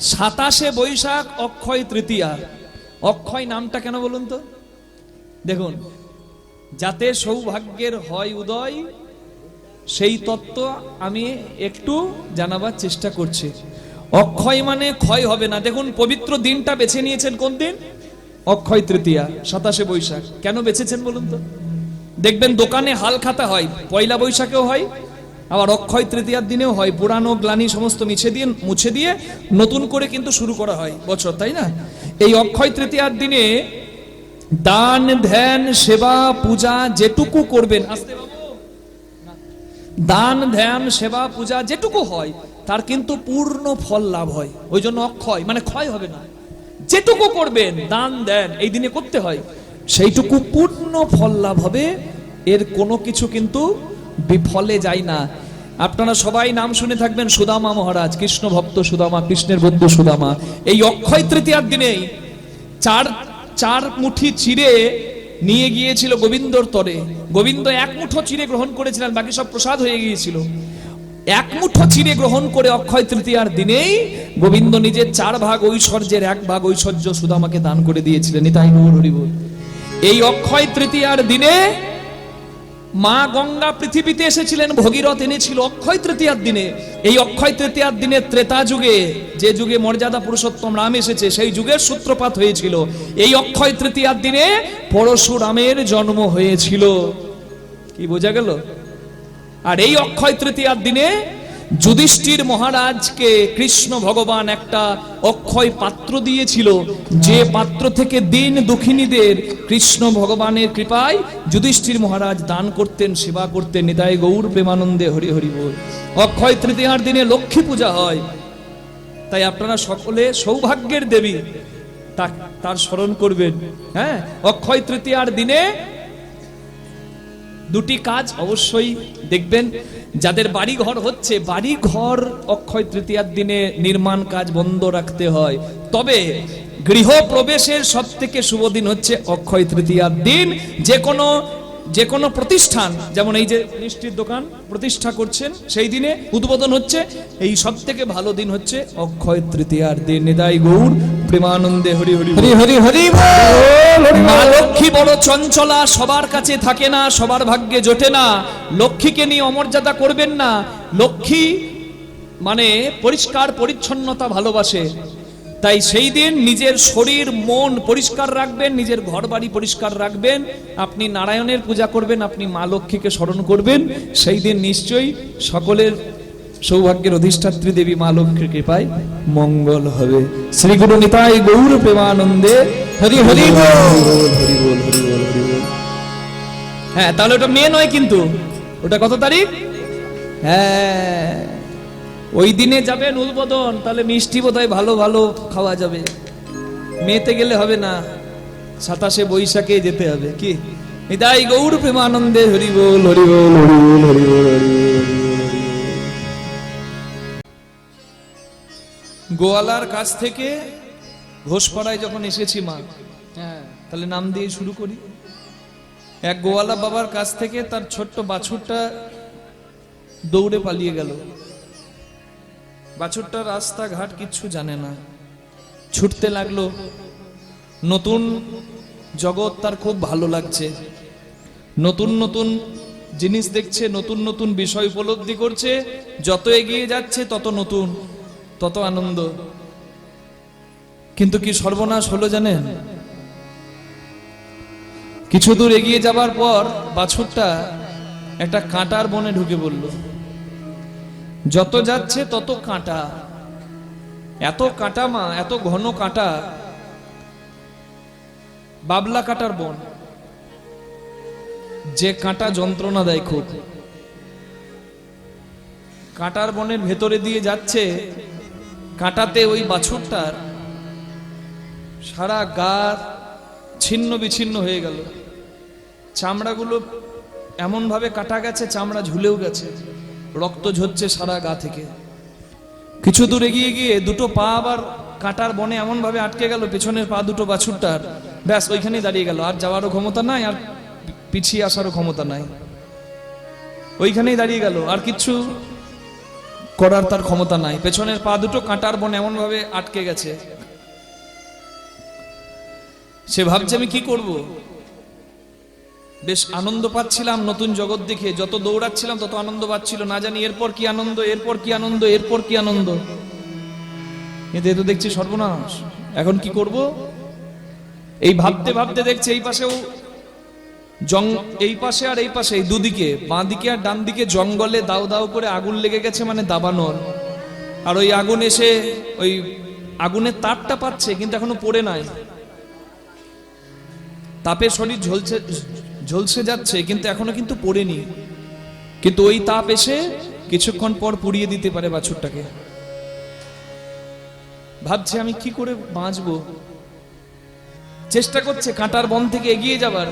সাতাশে বৈশাখ, অক্ষয় তৃতীয়া। অক্ষয় নামটা কেন বলুন তো? দেখুন, যাতে সৌভাগ্যের হয় উদয়, সেই তত্ত্ব আমি একটু জানাবার চেষ্টা করছি। অক্ষয় মানে ক্ষয় হবে না। দেখুন, পবিত্র দিনটা বেছে নিয়েছেন কোন দিন? অক্ষয় তৃতীয়া, সাতাশে বৈশাখ। কেন বেছেছেন বলুন তো? দেখবেন দোকানে হাল খাতা হয়, পয়লা বৈশাখেও হয় আবার অক্ষয় তৃতীয়ার দিনেও হয়। পুরানো গ্লানি সমস্ত মিছে দিয়ে মুছে দিয়ে নতুন করে কিন্তু শুরু করা হয় বছর, তাই না? এই অক্ষয় তৃতীয়ার দিনে দান, ধ্যান, সেবা, পূজা যেটুকু করবেন দান, ধ্যান, সেবা, পূজা যেটুকু হয়, তার কিন্তু পূর্ণ ফল লাভ হয়। ওই জন্য অক্ষয় মানে ক্ষয় হবে না। যেটুকু করবেন, দান দেন এই দিনে করতে হয়, সেইটুকু পূর্ণ ফল লাভ হবে। এর কোনো কিছু কিন্তু বিফলে যায় না। আপনারা সবাই নাম শুনে থাকবেন সুদামা মহারাজ, কৃষ্ণ ভক্ত সুদামা, কৃষ্ণের বন্ধু সুদামা। এই অক্ষয় তৃতীয়ার দিনেই চার চার মুঠি চিড়ে নিয়ে গিয়েছিল গোবিন্দর তরে। গোবিন্দ এক মুঠো চিড়ে গ্রহণ করেছিলেন, বাকি সব প্রসাদ হয়ে গিয়েছিল। এক মুঠো চিড়ে গ্রহণ করে অক্ষয় তৃতীয়ার দিনেই গোবিন্দ নিজের চার ভাগ ঐশ্বর্যের এক ভাগ ঐশ্বর্য সুদামাকে দান করে দিয়েছিলেন। নিতাই গৌর হরিবল এই অক্ষয় তৃতীয়ার দিনে মা গঙ্গা পৃথিবীতে এসেছিলেন, ভগীরথ এনেছিল অক্ষয় তৃতীয়ার দিনে। এই অক্ষয় তৃতীয়ার দিনে ত্রেতা যুগে, যে যুগে মর্যাদা পুরুষোত্তম রাম এসেছে, সেই যুগের সূত্রপাত হয়েছিল। এই অক্ষয় তৃতীয়ার দিনে পরশুরামের জন্ম হয়েছিল। কি বোঝা গেল? আর এই অক্ষয় তৃতীয়ার দিনে যুধিষ্ঠির মহারাজকে কৃষ্ণ ভগবান একটা অক্ষয় পাত্র দিয়েছিল। যে পাত্র থেকে দিন দুঃখিনীদের কৃষ্ণ ভগবানের কৃপায় যুধিষ্ঠির মহারাজ দান করতেন, সেবা করতেন। নিতাই গৌর প্রেমানন্দে হরি হরি বল। অক্ষয় তৃতীয়ার দিনে লক্ষ্মী পূজা হয়। তাই আপনারা সকলে সৌভাগ্যের দেবী। তার স্মরণ করবেন। হ্যাঁ অক্ষয় তৃতীয়ার দিনে দুটি কাজ অবশ্যই দেখবেন, যাদের বাড়ি ঘর হচ্ছে বাড়ি ঘর অক্ষয় তৃতীয়ার দিনে নির্মাণ কাজ বন্ধ রাখতে হয়। তবে গৃহ প্রবেশের সব থেকে শুভ দিন হচ্ছে অক্ষয় তৃতীয়ার দিন। যে কোনো যে কোনো প্রতিষ্ঠান যেমন এই যে মিষ্টির দোকান প্রতিষ্ঠা করছেন সেই দিনে উদ্বোধন হচ্ছে। এই সব থেকে ভালো দিন হচ্ছে অক্ষয় তৃতীয়ার দিন। নিতাই গৌর প্রেমানন্দে হরি হরি হরি হরি হরি মা লক্ষ্মী বড় চঞ্চলা সবার কাছে থাকে না সবার ভাগ্যে জোটে না। লক্ষ্মীকে নিয়ে অমর্যাদা করবেন না। লক্ষ্মী মানে পরিষ্কার পরিচ্ছন্নতা ভালোবাসে। তাই সেই দিন নিজের শরীর, মন পরিষ্কার রাখবেন, নিজের ঘর বাড়ি পরিষ্কার রাখবেন, আপনি নারায়ণের পূজা করবেন, আপনি মা লক্ষ্মীকে স্মরণ করবেন, সেই দিন নিশ্চয়ই সকলের সৌভাগ্যের অধিষ্ঠাত্রী দেবী মা লক্ষ্মীর কৃপায় মঙ্গল হবে। শ্রী গুরু নিতাই গৌর প্রেমানন্দে হরি হরি হরি বল হরি বল হরি বল হ্যাঁ তাহলে ওটা মেয়ে নয় কিন্তু। ওটা কত তারিখ? হ্যাঁ। ওই দিনে যাবেন উদ্বোধন তাহলে মিষ্টি বোধহয় ভালো ভালো খাওয়া যাবে। মেয়েতে গেলে হবে না সাতাশে বৈশাখে যেতে হবে কি? নিতাই গৌর প্রেমানন্দে হরি বল হরি বল, হরি বল, হরি বল। গোয়ালার কাছ থেকে ঘোষপাড়ায় যখন এসেছি মা হ্যাঁ তাহলে নাম দিয়ে শুরু করি। এক গোয়ালা বাবার কাছ থেকে তার ছোট্ট বাছুরটা দৌড়ে পালিয়ে গেল। বাছুরটা রাস্তাঘাট কিচ্ছু জানে না। ছুটতে লাগল, নতুন জগৎ তার খুব ভালো লাগছে। নতুন নতুন জিনিস দেখছে, নতুন নতুন বিষয় উপলব্ধি করছে। যত এগিয়ে যাচ্ছে, তত নতুন, তত আনন্দ। কিন্তু কি সর্বনাশ হলো জানেন? কিছু দূর এগিয়ে যাবার পর বাছুরটা একটা কাঁটার বনে ঢুকে পড়ল। যত যাচ্ছে তত কাঁটা। এত কাঁটা মা, এত ঘন কাঁটা। বাবলা কাঁটার বন। যে কাঁটা যন্ত্রণা দেয় খুব। কাঁটার বনের ভেতরে দিয়ে যাচ্ছে, কাঁটাতে ওই বাছুরটার সারা গা ছিন্ন বিচ্ছিন্ন হয়ে গেল। চামড়াগুলো এমন ভাবে কাটা গেছে, চামড়া ঝুলেও গেছে। রক্ত ঝরছে সারা গা থেকে। কিছু দূর এগিয়ে গিয়ে দুটো পা আবার কাটার বনে এমন ভাবে আটকে গেল, পেছনের পা দুটো বাছুরটার। ব্যাস, ওইখানেই দাঁড়িয়ে গেল। আর যাওয়ারও ক্ষমতা নাই, আর পিছিয়ে আসারও ক্ষমতা নাই। ওইখানেই দাঁড়িয়ে গেল, আর কিচ্ছু করার তার ক্ষমতা নাই। পেছনের পা দুটো কাঁটার বন এমন ভাবে আটকে গেছে। সে ভাবছে, আমি কি করব? বেশ আনন্দ পাচ্ছিলাম নতুন জগৎ দেখে। যত দৌড়াচ্ছিলাম, তত আনন্দ পাচ্ছিল। না জানি এরপর কি আনন্দ, এরপর কি আনন্দ, এরপর কি আনন্দ। কিন্তু এ তো দেখছি সর্বনাশ। এখন কি করব? এই ভাবতে ভাবতে দেখছি এই পাশেও জং, এই পাশে আর এই পাশে দুদিকে। বাঁ দিকে আর ডান দিকে জঙ্গলে দাও দাও করে আগুন লেগে গেছে মানে দাবানোর আর ওই আগুন এসে, ওই আগুনের তাপটা পাচ্ছে, কিন্তু এখনও পড়ে নাই। তাপে শরীর ঝলছে ঝলসে যাচ্ছে, কিন্তু এখনও কিন্তু পড়েনি। কিন্তু ওই তাপ এসে কিছুক্ষণ পর পুড়িয়ে দিতে পারে বাছুরটাকে। ভাবছে আমি কি করে বাঁচবো। চেষ্টা করছে কাঁটার বন থেকে এগিয়ে যাবার,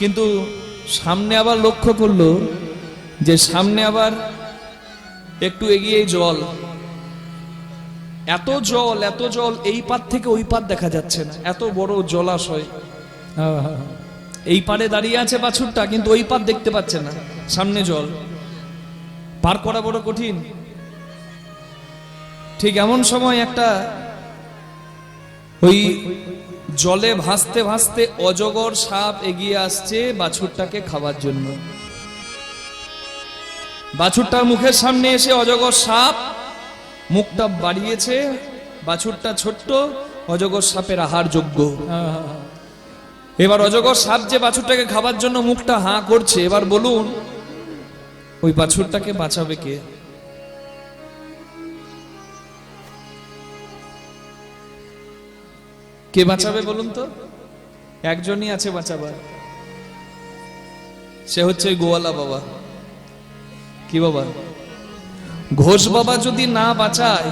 কিন্তু সামনে আবার লক্ষ্য করল যে সামনে আবার একটু এগিয়ে জল। এত জল এত জল, এই পার থেকে ওই পার দেখা যাচ্ছে না। এত বড় জলাশয়। এই পারে দাঁড়িয়ে আছে বাছুরটা, কিন্তু ওই পার দেখতে পাচ্ছে না। সামনে জল। পার করা বড় কঠিন। ঠিক এমন সময় একটা ওই জলে ভাসতে ভাসতে অজগর সাপ এগিয়ে আসছে বাছুরটাকে খাবার জন্য। বাছুরটার মুখের সামনে এসে অজগর সাপ মুখটা বাড়িয়েছে। বাছুরটা ছোট্ট, অজগর সাপের আহার যোগ্য এবার অজগর সাপ যে বাছুরটাকে খাবার জন্য মুখটা হাঁ করছে, এবার বলুন, ওই বাছুরটাকে বাঁচাবে কে? কে বাঁচাবে বলুন তো? একজনই আছে বাঁচাবার। সে হচ্ছে গোয়ালা বাবা। কি বাবা? ঘোষ বাবা যদি না বাঁচায়,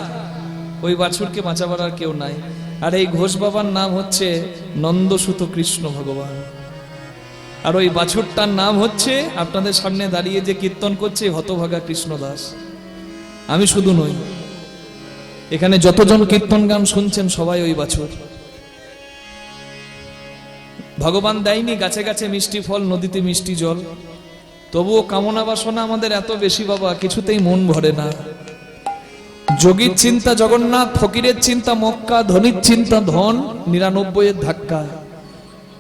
ওই বাছুরকে বাঁচাবার আর কেউ নাই। আর এই ঘোষ বাবার নাম হচ্ছে নন্দসুত কৃষ্ণ ভগবান। আর ওই বাছুরটার নাম হচ্ছে, আপনাদের সামনে দাঁড়িয়ে যে কীর্তন করছে, হতভাগা কৃষ্ণদাস। আমি শুধু নই, এখানে যতজন কীর্তন গান শুনছেন সবাই ওই বাছুর। ভগবান দেয়নি গাছে গাছে মিষ্টি ফল, নদীতে মিষ্টি জল। তবুও কামনা বাসনা আমাদের এত বেশি বাবা, কিছুতেই মন ভরে না। যোগীর চিন্তা জগন্নাথ, ফকিরের চিন্তা মক্কা, ধনির চিন্তা ধন নিরানব্বই এর ধাক্কা।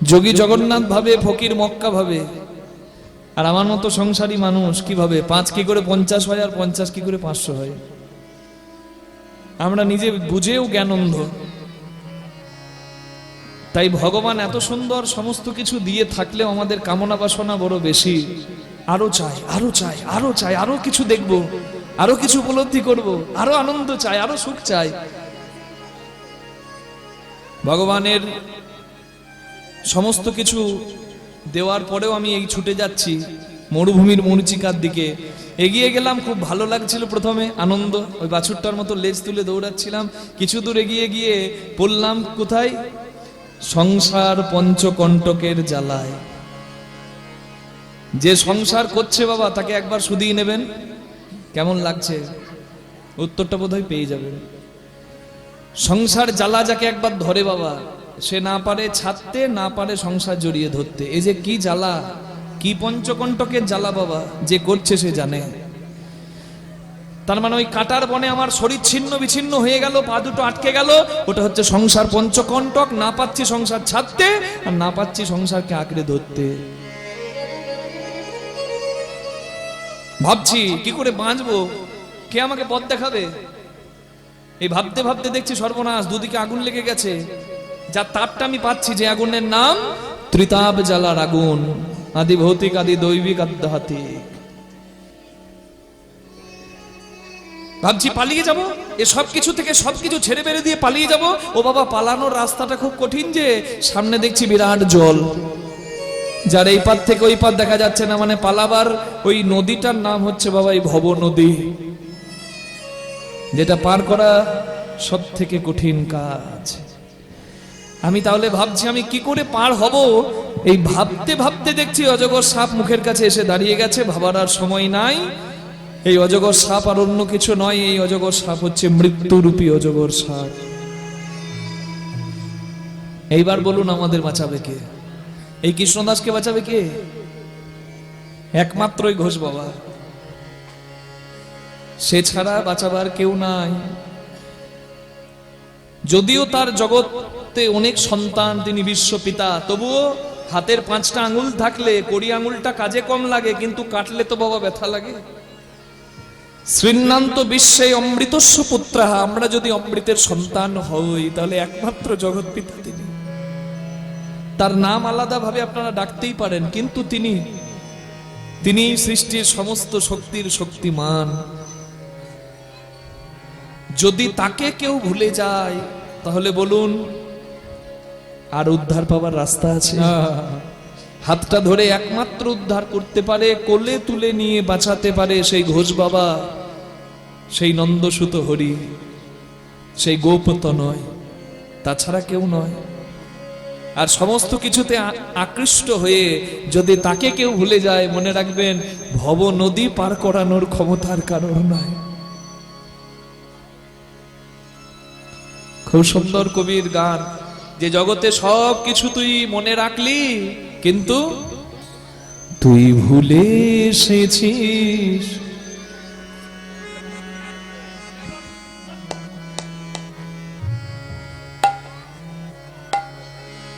যোগী জগন্নাথ ভাবে, ফকির মক্কা ভাবে। আর আমার মতো সংসারী মানুষ কি ভাবে? পাঁচ কি করে পঞ্চাশ হয় আর পঞ্চাশ কি করে পাঁচশো হয়? আমরা নিজে বুঝেও জ্ঞানন্ধ। তাই ভগবান এত সুন্দর সমস্ত কিছু দিয়ে থাকলেও আমাদের কামনা বাসনা বড় বেশি। আরও চাই আরও চাই আরও চাই, আরও কিছু দেখব। আরও কিছু উপলব্ধি করব, আরও আনন্দ চাই, আরও সুখ চাই। ভগবানের সমস্ত কিছু দেওয়ার পরেও আমি এই ছুটে যাচ্ছি মরুভূমির মরিচিকার দিকে। এগিয়ে গেলাম, খুব ভালো লাগছিল প্রথমে, আনন্দ, ওই বাছুরটার মতো লেজ তুলে দৌড়াচ্ছিলাম। কিছু দূর এগিয়ে গিয়ে পড়লাম কোথায়? সংসার পঞ্চকণ্টকের জ্বালায়। যে সংসার করছে বাবা, তাকে একবার শুধিয়ে নেবেন। কেমন লাগছে? উত্তরটা বোধহয় পেয়ে যাবেন। সংসার জ্বালা যাকে একবার ধরে বাবা, সে না পারে ছাড়তে, না পারে সংসার জড়িয়ে ধরতে। এই যে কি জ্বালা, কি পঞ্চকণ্টকের জ্বালা বাবা, যে করছে সে জানে। তার মানে ওই কাটার বনে আমার শরীর ছিন্ন বিচ্ছিন্ন হয়ে গেল, পা দুটো আটকে গেল, ওটা হচ্ছে সংসার পঞ্চকণ্টক, না পাচ্ছি সংসার ছাড়তে আর না পাচ্ছি সংসারকে আঁকড়ে ধরতে। ভাবছি, কি করে বাঁচবো? কে আমাকে পথ দেখাবে? এই ভাবতে ভাবতে দেখছি সর্বনাশ, দুদিকে আগুন লেগে গেছে। যা তাপটা আমি পাচ্ছি, যে আগুনের নাম ত্রিতাপ জ্বালার আগুন। আদি ভৌতিক, আদি দৈবিক আধ্যাত্মিক ভাবছি, পালিয়ে যাব? এ সব কিছু থেকে সব কিছু ছেড়ে বেড়ে দিয়ে পালিয়ে যাব? ও বাবা, পালানোর রাস্তাটা খুব কঠিন যে, সামনে দেখছি বিরাট জল। যার এই পার থেকে ওই পার দেখা যাচ্ছে না মানে পালাবার ওই নদীটার নাম হচ্ছে বাবা এই ভব নদী, যেটা পার করা সব থেকে কঠিন কাজ। আমি তাহলে ভাবছি আমি কি করে পার হব? এই ভাবতে ভাবতে দেখছি অজগর সাপ মুখের কাছে এসে দাঁড়িয়ে গেছে, ভাবার আর সময় নাই। এই অজগর সাপ আর অন্য কিছু নয়, এই অজগর সাপ হচ্ছে মৃত্যুরূপী অজগর সাপ। এইবার বলুন আমাদের বাঁচাবে কে? এই কৃষ্ণদাসকে বাঁচাবে কে? একমাত্রই ঘোষ বাবা। সে ছাড়া বাঁচাবার কেউ নাই। যদিও তার জগতে অনেক সন্তান, তিনি বিশ্বপিতা তবুও হাতের পাঁচটা আঙুল থাকলে কড়ি আঙুলটা কাজে কম লাগে, কিন্তু কাটলে তো বাবা ব্যথা লাগে। শ্রীনান্ত বিশ্বে অমৃতস্ব পুত্রা আমরা যদি অমৃতের সন্তান হই, তাহলে একমাত্র জগৎ পিতা তিনি। তার নাম আলাদাভাবে আপনারা ডাকতেই পারেন কিন্তু তিনি তিনি সৃষ্টির সমস্ত শক্তির শক্তিমান। যদি তাকে কেউ ভুলে যায় তাহলে বলুন আর উদ্ধার পাওয়ার রাস্তা আছে? হাতটা ধরে একমাত্র উদ্ধার করতে পারে কোলে তুলে নিয়ে বাঁচাতে পারে সেই ঘোষ বাবা সেই নন্দসুত হরি সেই গোপত নয় তাছাড়া কেউ নয়। আর সমস্ত কিছুতে আকৃষ্ট হয়ে যদি তাকে কেউ ভুলে যায়, মনে রাখবেন, ভব নদী পার করানোর ক্ষমতার কারণ নয়। খুব সুন্দর কবির গান। যে জগতে সব কিছু তুই মনে রাখলি, কিন্তু তুই ভুলে এসেছিস।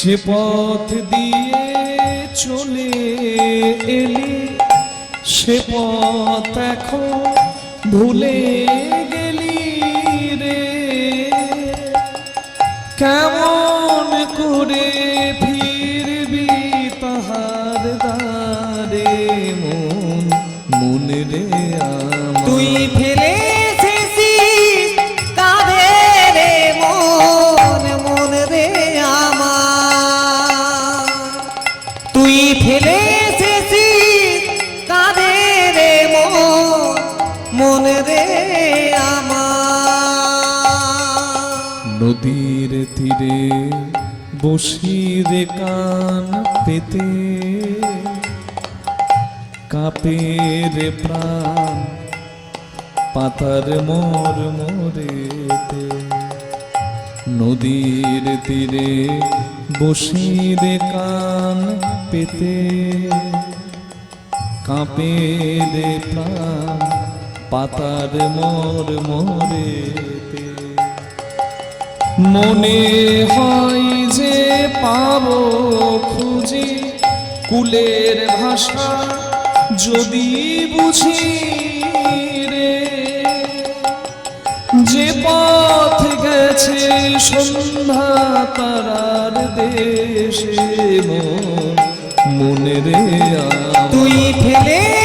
যে পথ দিয়ে চলে এলি সে পথ এখন ভুলে গেলি রে। কেমন করে বসিরে কান পেতে, কাপের প্রাণ পাতার মোর মোরেতে। নদীর তীরে বসিরে কান পেতে, কাপের প্রাণ পাতার মোর মোরেতে। মনে হয় যে পাবো খুঁজি কুলের ভাষা যদি বুঝি রে। যে পথ গেছে সন্ধ্যা তারার দেশে মন রে তুই ফেলে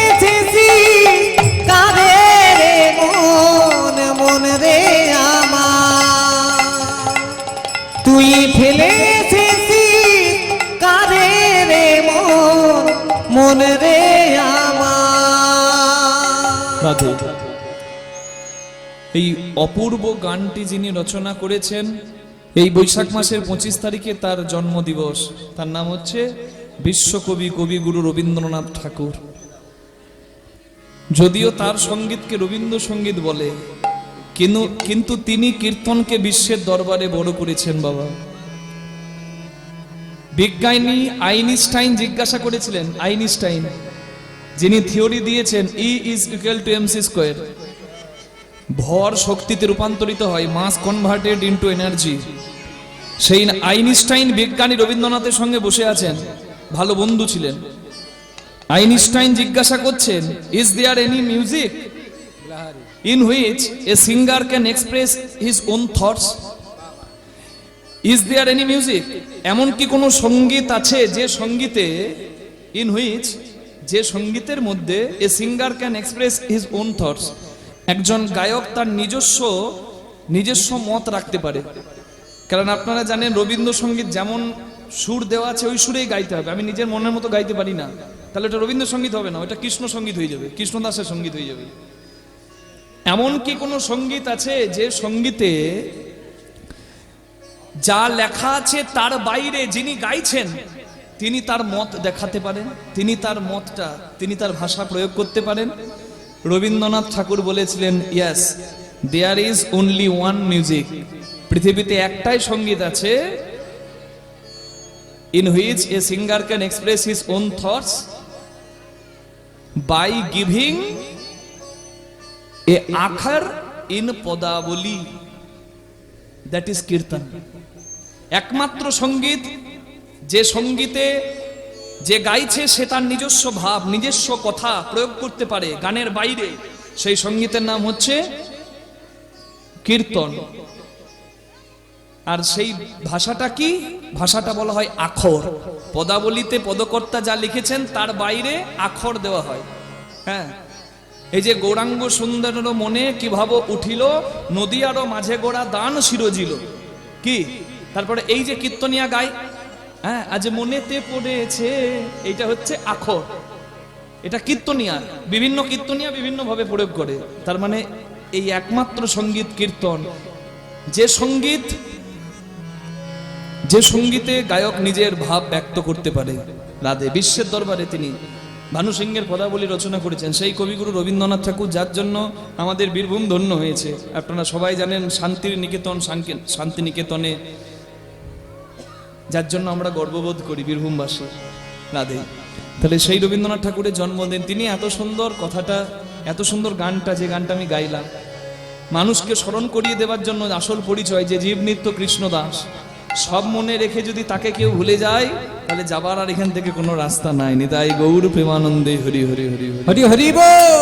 এই অপূর্ব গানটি যিনি রচনা করেছেন, এই বৈশাখ মাসের পঁচিশ তারিখে তার জন্মদিবস। তার নাম হচ্ছে বিশ্বকবি কবিগুরু রবীন্দ্রনাথ ঠাকুর। যদিও তার সঙ্গীতকে রবীন্দ্রসঙ্গীত বলে, কিন্তু কিন্তু তিনি কীর্তনকে বিশ্বের দরবারে বড় করেছেন বাবা। বিজ্ঞানী আইনস্টাইন জিজ্ঞাসা করেছিলেন, আইনস্টাইন, যিনি থিওরি দিয়েছেন E is equal to MC square ভর শক্তিতে রূপান্তরিত হয় মাস কনভার্টেড ইনটু এনার্জি সেই আইনস্টাইন বিজ্ঞানী রবীন্দ্রনাথের সঙ্গে বসে আছেন, ভালো বন্ধু ছিলেন। আইনস্টাইন জিজ্ঞাসা করছেন is there any music in which a singer can express his own thoughts is there any music এমন কি কোনো সংগীত আছে যে সঙ্গীতে ইন হুইচ যে সঙ্গীতের মধ্যে a singer can express his own thoughts একজন গায়ক তার নিজস্ব নিজস্ব মত রাখতে পারে। কারণ আপনারা জানেন রবীন্দ্রসঙ্গীত যেমন সুর দেওয়া আছে, ওই সুরেই গাইতে হবে। আমি নিজের মনের মতো গাইতে পারি না। তাহলে ওটা রবীন্দ্রসঙ্গীত হবে না, ওটা কৃষ্ণ সংগীত হয়ে যাবে কৃষ্ণদাসের সংগীত হয়ে যাবে। এমন কি কোনো সংগীত আছে যে সঙ্গীতে যা লেখা আছে তার বাইরে যিনি গাইছেন, তিনি তার মত দেখাতে পারেন, তিনি তার মতটা, তিনি তার ভাষা প্রয়োগ করতে পারেন। রবীন্দ্রনাথ ঠাকুর বলেছিলেন yes there is only one music পৃথিবীতে একটাই সংগীত আছে in which a singer can express his own thoughts by giving a আখার in Padabali that is kirtan একমাত্র সংগীত যে সঙ্গীতে যে গাইছে সে তার নিজস্ব ভাব, নিজস্ব কথা প্রয়োগ করতে পারে গানের বাইরে। সেই সঙ্গীতের নাম হচ্ছে কীর্তন। আর সেই ভাষাটা কি? ভাষাটা বলা হয় আখর। পদাবলিতে পদকর্তা যা লিখেছেন, তার বাইরে আখর দেওয়া হয়। হ্যাঁ? এই যে গৌরাঙ্গ সুন্দরের মনে কি ভাব উঠিল নদী আরও মাঝে গোড়া দান শিরজিল। কি? তারপরে এই যে কীর্তনিয়া গায় হ্যাঁ আজ মনেতে পড়েছে এটা হচ্ছে আখর। এটা কীর্তনিয়া, বিভিন্ন কীর্তনিয়া বিভিন্ন ভাবে প্রয়োগ করে। তার মানে এই একমাত্র সংগীত কীর্তন। যে সংগীত, যে সঙ্গীতে গায়ক নিজের ভাব ব্যক্ত করতে পারে। রাধে বিশ্বের দরবারে তিনি ভানু সিংহের পদাবলী রচনা করেছেন। সেই কবিগুরু রবীন্দ্রনাথ ঠাকুর, যার জন্য আমাদের বীরভূম ধন্য হয়েছে। আপনারা সবাই জানেন শান্তির নিকেতন শান্তি নিকেতনে যার জন্য আমরা গর্ববোধ করি বীরভূমবাসী রাধে তাহলে সেই রবীন্দ্রনাথ ঠাকুরের জন্মদিন তিনি এত সুন্দর কথাটা এত সুন্দর গানটা যে গানটা আমি গাইলাম মানুষকে স্মরণ করিয়ে দেওয়ার জন্য আসল পরিচয় যে জীব নিত্য কৃষ্ণ দাস। সব মনে রেখে যদি তাকে কেউ ভুলে যায় তাহলে যাবার আর এখান থেকে কোনো রাস্তা নাই। নি তাই গৌর প্রেমানন্দে হরি হরি হরি হরি। হরি হরি বল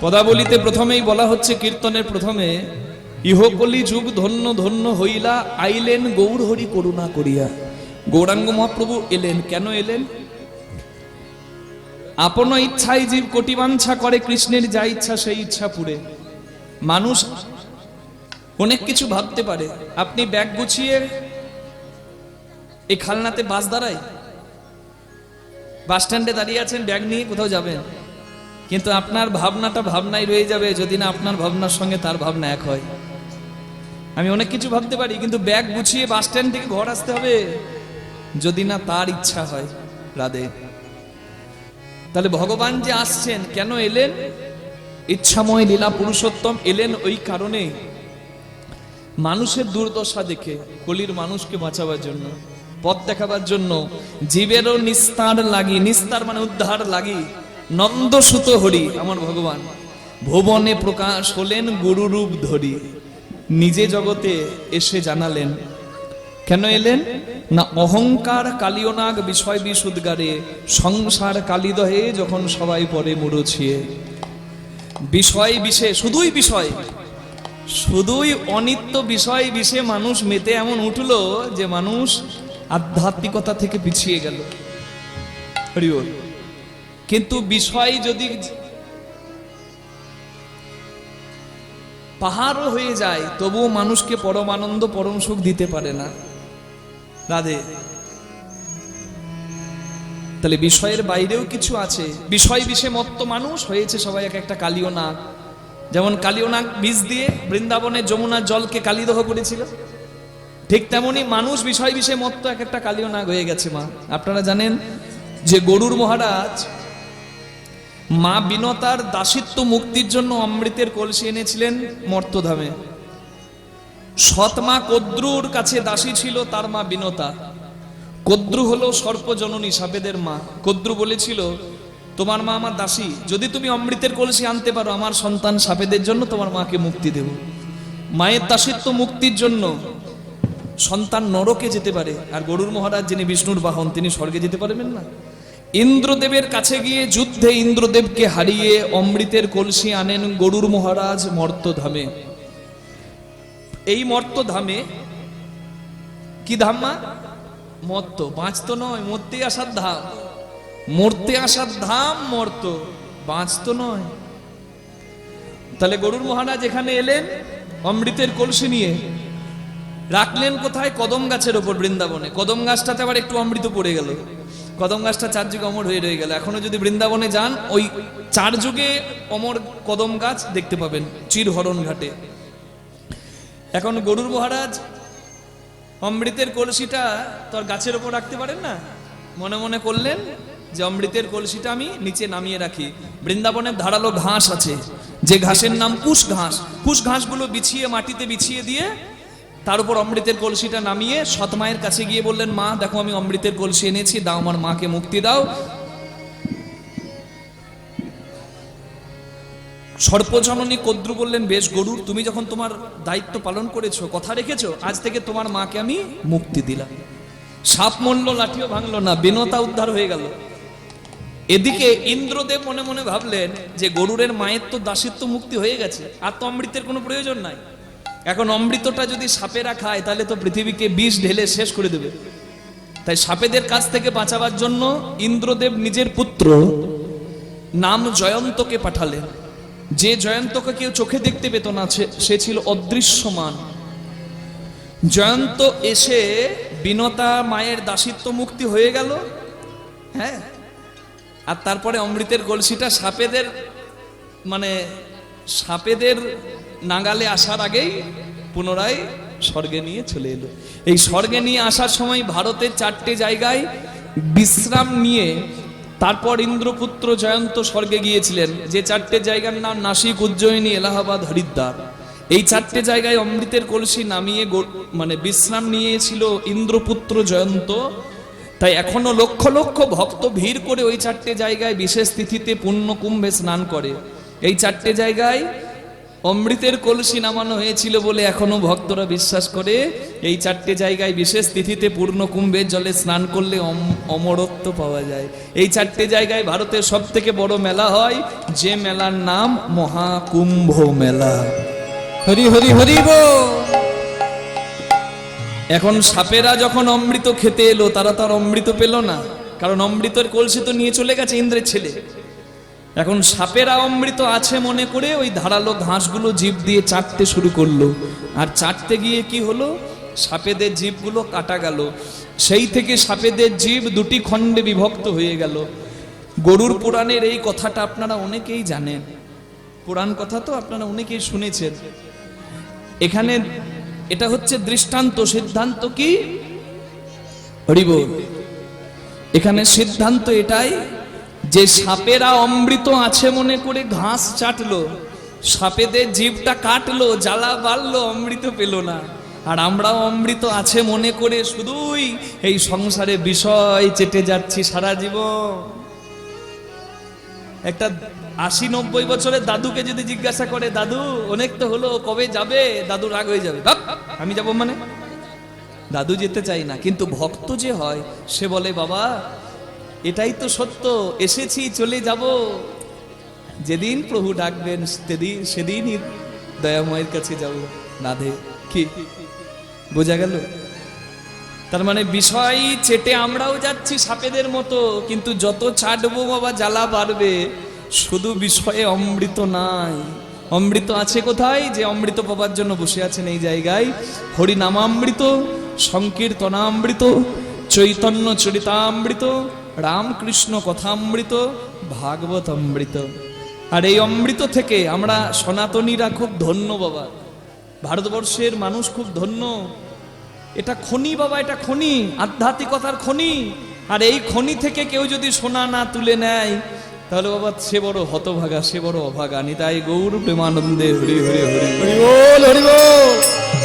পদাবলিতে প্রথমেই বলা হচ্ছে কীর্তনের প্রথমে ইহকলি যুগ ধন্য ধন্য হইলা, আইলেন গৌর হরি করুণা করিয়া। গৌরাঙ্গ মহাপ্রভু এলেন, কেন এলেন? আপন ইচ্ছাই জীব কোটি বাঞ্ছা করে, কৃষ্ণের যা ইচ্ছা সেই ইচ্ছা পুরে। মানুষ অনেক কিছু ভাবতে পারে। আপনি ব্যাগ গুছিয়ে এই খালনাতে বাস দাঁড়ায়? বাস স্ট্যান্ডে দাঁড়িয়ে আছেন, ব্যাগ নিয়ে কোথাও যাবেন? কিন্তু আপনার ভাবনাটা ভাবনাই রয়ে যাবে, যদি না আপনার ভাবনার সঙ্গে তার ভাবনা এক হয়। আমি অনেক কিছু ভাবতে পারি, কিন্তু ব্যাগ গুছিয়ে বাস স্ট্যান্ড থেকে ঘর আসতে হবে। যদি না তার ইচ্ছা হয়, রাধে। তাহলে ভগবান যে আসছেন, কেন এলেন? ইচ্ছাময় লীলা পুরুষোত্তম এলেন ওই কারণে। মানুষের দুর্দশা দেখে, কলির মানুষকে বাঁচাবার জন্য, পথ দেখাবার জন্য, জীবেরও নিস্তার লাগি, নিস্তার মানে উদ্ধার লাগি। নন্দসুত হরি, আমার ভগবান। ভুবনে প্রকাশ হলেন গুরুরূপ ধরি। নিজে জগতে এসে জানালেন, কেন এলেন? না অহংকার কালিয়নাগ বিষয় বিশুদ্গারে, সংসার কালিদহে যখন সবাই পরে মুড়ছিয়ে। বিষয় বিষে, শুধুই বিষয়, শুধুই অনিত্য বিষয় বিষে মানুষ মেতে এমন উঠল যে মানুষ আধ্যাত্মিকতা থেকে পিছিয়ে গেল। কিন্তু বিষয় যদি পাহাড়ও হয়ে যায়, তবুও মানুষকে পরম আনন্দ, পরম সুখ দিতে পারে না। রাধে। তাহলে বিষয়ের বাইরেও কিছু আছে। বিষয় বিষে মত্ত মানুষ হয়েছে সবাই এক একটা কালীয় নাগ। যেমন কালীয় নাগ বীজ দিয়ে বৃন্দাবনে যমুনার জলকে কালিদহ করেছিল। ঠিক তেমনি মানুষ বিষয় বিষে মত্ত এক একটা কালীয় নাগ হয়ে গেছে মা। আপনারা জানেন যে গরুর মহারাজ মা বিনতার দাসিত্ব মুক্তির জন্য অমৃতের কলসি এনেছিলেন মর্তধামে। সৎমা কদ্রুর কাছে দাসী ছিল তার মা বিনতা। কদ্রু হলো সর্পজননী সাপেদের মা। কদ্রু বলেছিল, তোমার মা আমার দাসী। যদি তুমি অমৃতের কলসি আনতে পারো, আমার সন্তান সাপেদের জন্য তোমার মাকে মুক্তি দেব। মায়ের দাসিত্ব মুক্তির জন্য সন্তান নরকে যেতে পারে। আর গরুর মহারাজ যিনি বিষ্ণুর বাহন, তিনি স্বর্গে যেতে পারবেন না? ইন্দ্রদেবের কাছে গিয়ে যুদ্ধে ইন্দ্রদেবকে হারিয়ে অমৃতের কলসি আনেন গরুর মহারাজ মর্তধামে। এই মর্তধামে কি ধাম্মা মর্ত। বাঁচত নয়, মরতে আসার ধাম। মরতে আসার ধাম, মর্ত। বাঁচত নয়। তাহলে গরুর মহারাজ এখানে এলেন অমৃতের কলসি নিয়ে। রাখলেন কোথায়? কদম গাছের ওপর বৃন্দাবনে। কদম গাছটাতে আবার একটু অমৃত পড়ে গেল। কদম গাছটা চার যুগে অমর হয়ে রয়ে গেল। এখনও যদি বৃন্দাবনে যান, ওই চার যুগে অমর কদম গাছ দেখতে পাবেন, চিরহরণ ঘাটে। এখন গরুর মহারাজ, অমৃতের কলসিটা তোর গাছের ওপর রাখতে পারেন না? মনে মনে করলেন যে অমৃতের কলসিটা আমি নিচে নামিয়ে রাখি। বৃন্দাবনের ধারালো ঘাস আছে, যে ঘাসের নাম কুশ ঘাস। কুশ ঘাসগুলো বিছিয়ে মাটিতে বিছিয়ে দিয়ে তার উপর অমৃতের কলসিটা নামিয়ে সৎমায়ের কাছে গিয়ে বললেন, মা, দেখো আমি অমৃতের কলসি এনেছি, দাও আমার মাকে মুক্তি দাও। সর্পজননী কদ্রু বললেন, বেশ গরুর, তুমি যখন তোমার দায়িত্ব পালন করেছ, কথা রেখেছো, আজ থেকে তোমার মাকে আমি মুক্তি দিলাম। সাপ মরল, লাঠিও ভাঙলো না, বিনতা উদ্ধার হয়ে গেল। এদিকে ইন্দ্রদেব মনে মনে ভাবলেন যে গরুরের মায়ের তো দাসিত্ব মুক্তি হয়ে গেছে, আর তো অমৃতের কোনো প্রয়োজন নাই। এখন অমৃতটা যদি সাপেরা খায়, তাহলে তো পৃথিবীকে বিষ ঢেলে শেষ করে দেবে। তাই সাপেদের কাছ থেকে বাঁচাবার জন্য ইন্দ্রদেব নিজের পুত্র নাম জয়ন্তকে পাঠালেন। যে জয়ন্তকে কেউ চোখে দেখতে পেত না, সে- ছিল অদৃশ্যমান। জয়ন্ত এসে বিনতা মায়ের দাসিত্ব মুক্তি হয়ে গেল হ্যাঁ? আর তারপরে অমৃতের গলসিটা সাপেদের মানে সাপেদের নাগালে আসার আগেই পুনরায় স্বর্গে নিয়ে চলে এলো। এই স্বর্গে নিয়ে আসার সময় ভারতের চারটে জায়গায় বিশ্রাম নিয়ে তারপর ইন্দ্রপুত্র জয়ন্ত স্বর্গে গিয়েছিলেন, যে চারটে জায়গার নাম নাসিক, উজ্জয়িনী, এলাহাবাদ, হরিদ্বার। এই চারটে জায়গায় অমৃতের কলসি নামিয়ে মানে বিশ্রাম নিয়েছিল ইন্দ্রপুত্র জয়ন্ত। তাই এখনও লক্ষ লক্ষ ভক্ত ভিড় করে ওই চারটে জায়গায় বিশেষ তিথিতে পুণ্য কুম্ভে স্নান করে। এই চারটে জায়গায় অমৃতের কলসি নামানো হয়েছিল বলে এখনও ভক্তরা বিশ্বাস করে। এই চারটে জায়গায় বিশেষ তিথিতে পূর্ণ কুম্ভের জলে স্নান করলে অম- অমরত্ব পাওয়া যায়। এই চারটে জায়গায় ভারতের সব থেকে বড় মেলা হয় যে মেলার নাম মহাকুম্ভ মেলা। হরি হরি হরি এখন সাপেরা যখন অমৃত খেতে এলো তারা তো আর অমৃত পেল না। কারণ অমৃতের কলসি তো নিয়ে চলে গেছে ইন্দ্রের ছেলে। এখন সাপেরা অমৃত আছে মনে করে ওই ধারালো ঘাসগুলো জীব দিয়ে চাটতে শুরু করল। আর চাটতে গিয়ে কি হলো? সাপেদের জীবগুলো কাটা গেল। সেই থেকে সাপেদের জীব দুটি খণ্ডে বিভক্ত হয়ে গেল। গরুর পুরাণের এই কথাটা আপনারা অনেকেই জানেন। পুরাণ কথা তো আপনারা অনেকেই শুনেছেন। এখানে এটা হচ্ছে দৃষ্টান্ত, সিদ্ধান্ত কি? হরিব এখানে সিদ্ধান্ত এটাই যে সাপেরা অমৃত আছে মনে করে ঘাস চাটলো সাপেদের জীবটা কাটলো জ্বালা বাড়লো অমৃত পেল না। আর আমরাও অমৃত আছে মনে করে শুধুই এই সংসারে বিষয় চেটে যাচ্ছি সারা জীবন। একটা আশি নব্বই বছরের দাদুকে যদি জিজ্ঞাসা করে দাদু অনেক তো হলো কবে যাবে? দাদু রাগ হয়ে যাবে। "ভাক, আমি যাব মানে? দাদু যেতে চাই না কিন্তু ভক্ত যে হয় সে বলে বাবা এটাই তো সত্য, এসেছি, চলে যাব। যেদিন প্রভু ডাকবেন, সেদিন, সেদিনই দয়াময়ের কাছে যাব রাধে কি? বোঝা গেল? তার মানে বিষয় চেটে আমরাও যাচ্ছি সাপেদের মতো, কিন্তু যত চাটবো বাবা, জ্বালা বাড়বে। শুধু বিষয়ে অমৃত নাই। অমৃত আছে কোথায়? যে অমৃত পাবার জন্য বসে আছেন এই জায়গায়। হরিনামামৃত, সংকীর্তনামৃত, চৈতন্য চরিতামৃত রামকৃষ্ণ কথামৃত, ভাগবত অমৃত। আর এই অমৃত থেকে আমরা সনাতনীরা খুব ধন্য বাবা। ভারতবর্ষের মানুষ খুব ধন্য। এটা খনি বাবা, এটা খনি, আধ্যাত্মিকতার খনি। আর এই খনি থেকে কেউ যদি সোনা না তুলে নেয়, তাহলে বাবা সে বড় হতভাগা, সে বড় অভাগা। নিতাই গৌর প্রেমানন্দে হরি হরি হরি। হরি বল হরি বল।